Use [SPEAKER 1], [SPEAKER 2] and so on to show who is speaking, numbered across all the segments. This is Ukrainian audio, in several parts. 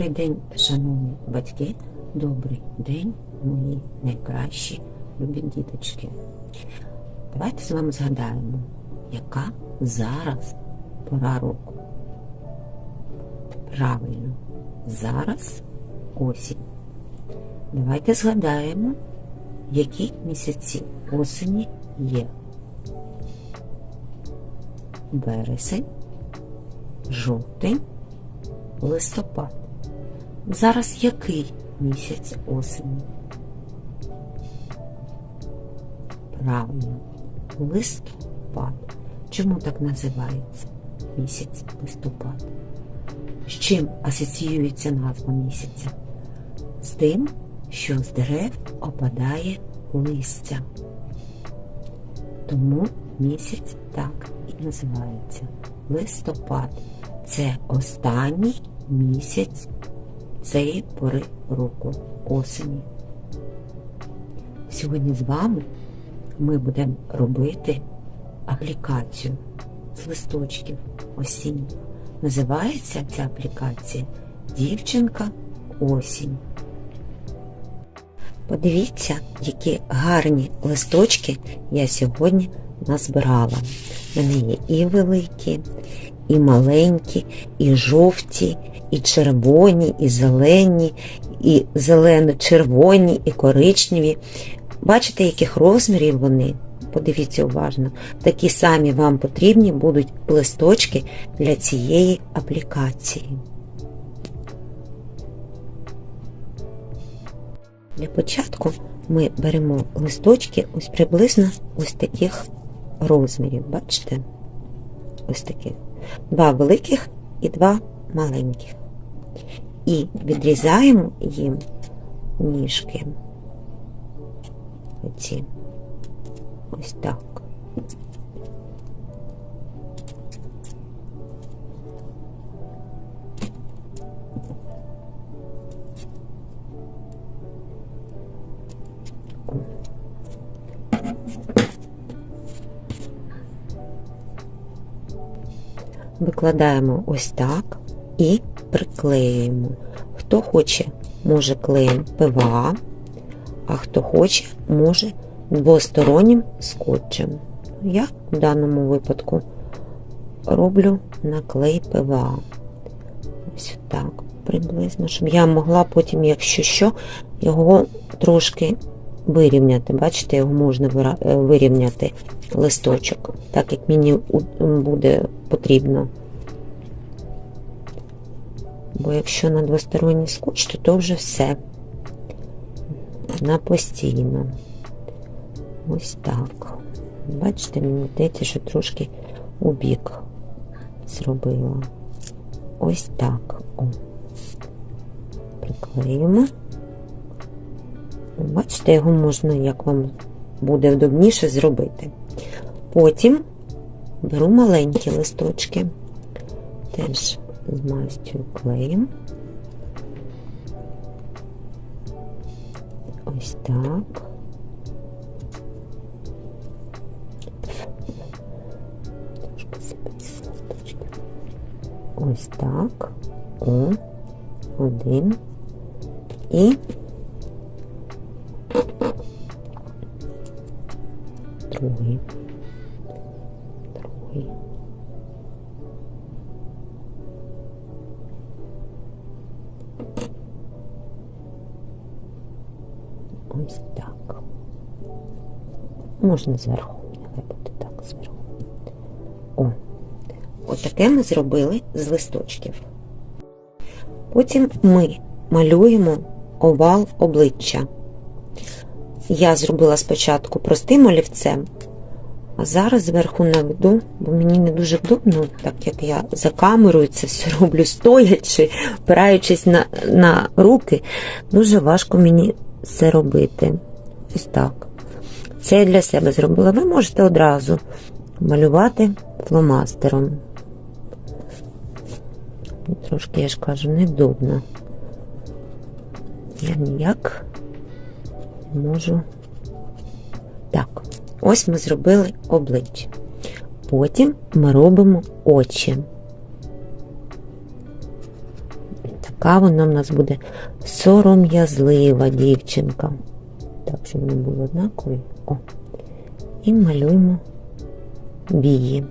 [SPEAKER 1] Добрий день, шановні батьки, добрий день, мої найкращі любі діточки. Давайте з вами згадаємо, яка зараз пора року. Правильно, зараз осінь. Давайте згадаємо, які місяці осені є. Вересень, жовтень, листопад. Зараз який місяць осені? Правильно, листопад. Чому так називається місяць листопад? З чим асоціюється назва місяця? З тим, що з дерев опадає листя. Тому місяць так і називається листопад. Це останній місяць цієї пори року осені. Сьогодні з вами ми будемо робити аплікацію з листочків осінь. Називається ця аплікація Дівчинка осінь. Подивіться, які гарні листочки я сьогодні назбирала. У мене є і великі, і маленькі, і жовті, і червоні, і зелені, і зелено-червоні, і коричневі. Бачите, яких розмірів вони? Подивіться уважно. Такі самі вам потрібні будуть листочки для цієї аплікації. Для початку ми беремо листочки ось приблизно ось таких розмірів. Бачите? Ось таких. Два великих і два маленьких. І відрізаємо їм ніжки. Оці. Ось так. Викладаємо ось так і приклеюємо. Хто хоче, може клеєм ПВА, а хто хоче, може двостороннім скотчем. Я в даному випадку роблю наклей ПВА. Ось так приблизно, щоб я могла потім, якщо що, його трошки вирівняти. Бачите, його можна вирівняти листочок, так як мені буде потрібно. Бо якщо на двосторонній скотч, то то вже все на постійно. Ось так. Бачите, мені здається, що трошки у бік зробила. Ось так. О. Приклеїмо. Бачите, його можна, як вам буде вдобніше зробити. Потім беру маленькі листочки, теж змастюю клеєм. Ось так. Ось так. О, один. І Можна зверху, зверху. О, отаке ми зробили з листочків. Потім ми малюємо овал обличчя. Я зробила спочатку простим олівцем, а зараз зверху наведу, бо мені не дуже вдобно, так як я за камерою це все роблю стоячи, опираючись на, на руки, дуже важко мені це робити. Ось так. Це я для себе зробила. Ви можете одразу малювати фломастером. Трошки, я ж кажу, невдобно. Я ніяк можу. Так, ось ми зробили обличчя. Потім ми робимо очі. Така вона в нас буде сором'язлива дівчинка. Так, щоб вони були однакові. О. І малюємо вії.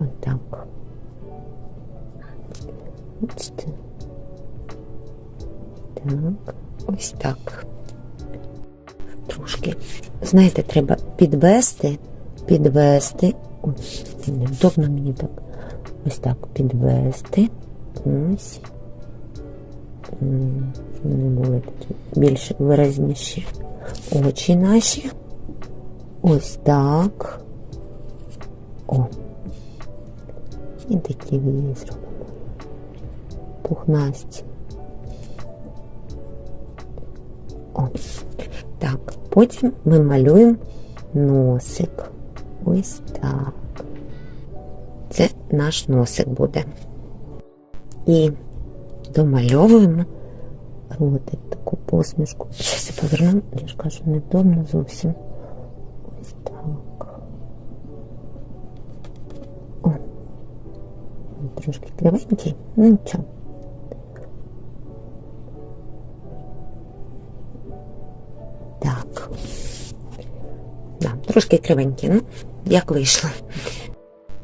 [SPEAKER 1] Отак. Бачите? Так, ось так. Трошки, знаєте, треба підвести, підвести. Ось, невдобно мені так. Ось так підвести. Ось. Вони були такі більш виразніші очі наші. Ось так. О. І такі вії зробимо. Пухнасті. О. Так, потім ми малюємо носик. Ось так. Це наш носик буде. І домальовуємо ротик, таку посмішку. Щас я поверну, я ж кажу, невдобно зовсім. Ось так. О. Трошки кривенький, ну нічого. Так. Да, трошки кривенький, ну, як вийшло.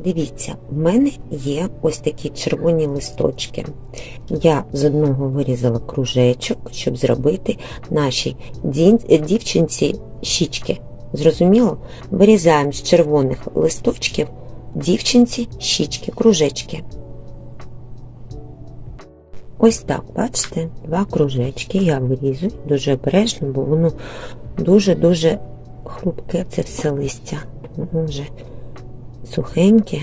[SPEAKER 1] Дивіться, в мене є ось такі червоні листочки. Я з одного вирізала кружечок, щоб зробити нашій дівчинці щічки. Зрозуміло? Вирізаємо з червоних листочків дівчинці щічки, кружечки. Ось так, бачите, два кружечки я вирізую дуже обережно, бо воно дуже-дуже хрупке, це все листя. Воно вже сухеньке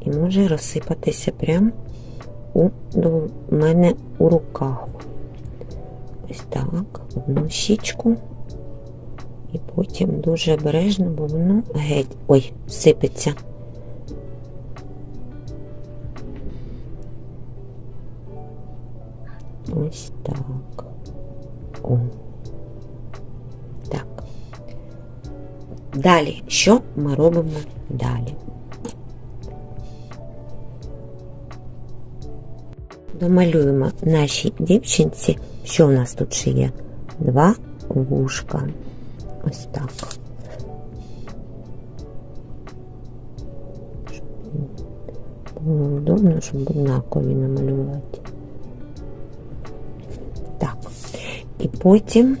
[SPEAKER 1] і може розсипатися прямо у, до мене у руках. Ось так, одну щічку. І потім дуже обережно, бо воно геть ой, сипеться. Ось так. О. Так. Далі, що ми робимо далі? Домалюємо нашій дівчинці, що в нас тут ще є? Два вушка. Ось так. Було удобно, щоб однакові намалювати. Так. І потім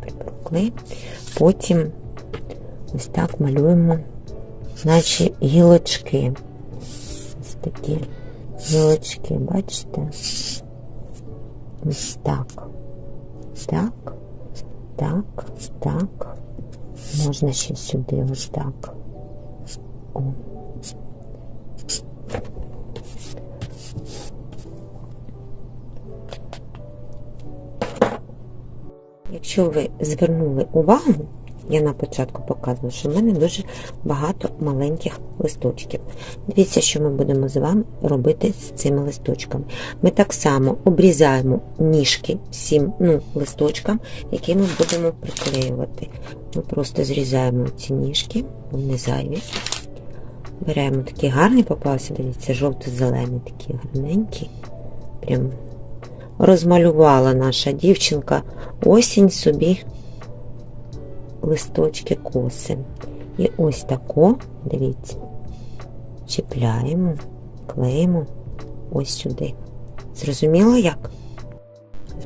[SPEAKER 1] припрукли, потім ось так малюємо наші гілочки. Ось такі гілочки, бачите? Ось так. Так, так, так. Можна ще сюди ось так. О. Якщо ви звернули увагу, я на початку показувала, що в мене дуже багато маленьких листочків. Дивіться, що ми будемо з вами робити з цими листочками. Ми так само обрізаємо ніжки всім ну, листочкам, які ми будемо приклеювати. Ми просто зрізаємо ці ніжки, вони зайві. Беремо такі гарні попався, дивіться, жовто-зелені, такі гарненькі. Прям розмалювала наша дівчинка осінь собі листочки коси. І ось тако, дивіться, чіпляємо, клеїмо ось сюди. Зрозуміло як?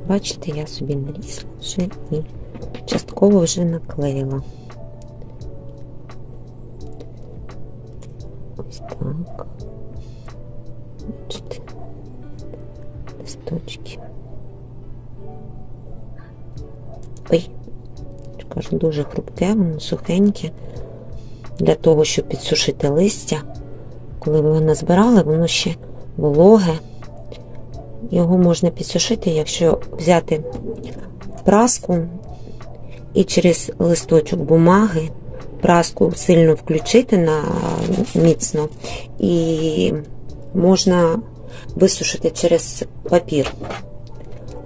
[SPEAKER 1] Бачите, я собі нарізала вже і частково вже наклеїла. Ось так. Бачите, листочки. Ой, кажу, дуже хрупке, воно сухеньке. Для того, щоб підсушити листя. Коли ви його назбирали, воно ще вологе. Його можна підсушити, якщо взяти праску і через листочок бумаги праску сильно включити на міцно, і можна висушити через папір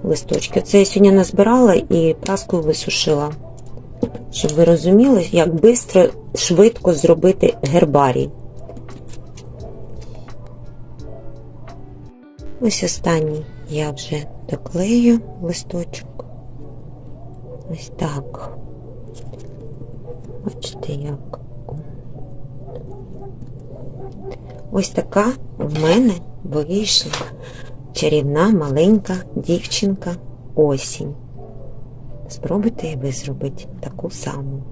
[SPEAKER 1] листочки. Це я сьогодні назбирала і праскою висушила. Щоб ви розуміли, як швидко, швидко зробити гербарій. Ось останній я вже доклею листочок. Ось так. Бачите, як. Ось така в мене вийшла чарівна маленька дівчинка осінь. Спробуйте і ви зробити таку саму.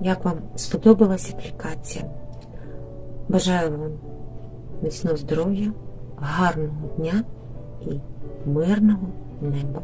[SPEAKER 1] Як вам сподобалась аплікація? Бажаю вам міцного здоров'я, гарного дня і мирного неба.